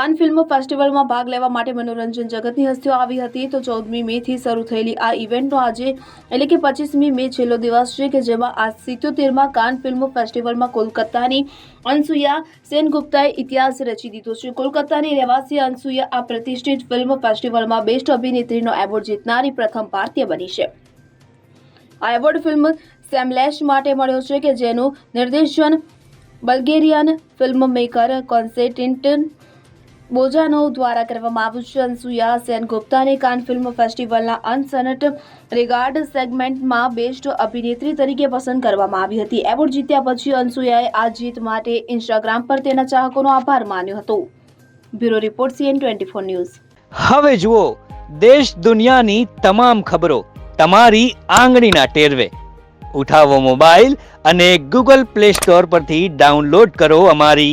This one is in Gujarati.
કાન ફિલ્મ ફેસ્ટિવલમાં ભાગ લેવા માટે મનોરંજન જગતની હસ્તીઓ આવી હતી. તો ચૌદમી મે થી શરૂ થયેલી આ ઇવેન્ટનો આજે, એટલે કે પચીસમી મે છેલ્લો દિવસ છે કે જેમાં આ સિત્યોતેરમાં કાન ફિલ્મ ફેસ્ટિવલમાં કોલકાતાની અનસુયા સેનગુપ્તાએ ઇતિહાસ રચી દીધો છે. કોલકાતાની રહેવાસી અનસુયા આ પ્રતિષ્ઠિત ફિલ્મ ફેસ્ટિવલમાં બેસ્ટ અભિનેત્રીનો એવોર્ડ જીતનારી પ્રથમ ભારતીય બની છે. આ એવોર્ડ ફિલ્મ સેમલેશ માટે મળ્યો છે કે જેનું નિર્દેશન Bulgarian film maker Konstantin Bojanov દ્વારા કરવામાં આવ્યું છે. અનસુયા, સેન ગુપ્તાને કાન ફિલ્મ ફેસ્ટિવલના અનસનટ રિગાર્ડ સેગમેન્ટમાં બેસ્ટ અભિનેત્રી તરીકે પસંદ કરવામાં આવી હતી. એવોર્ડ જીત્યા પછી અનસુયાએ આ જીત માટે ઇન્સ્ટાગ્રામ પર તેના ચાહકોનો આભાર માન્યો હતો. Bureau report CN twenty four news. હવે જુઓ, દેશ દુનિયાની તમામ ખબરો તમારી આંગળીના ટેરવે. ઉઠાવો મોબાઈલ અને ગૂગલ પ્લે સ્ટોર પરથી ડાઉનલોડ કરો અમારી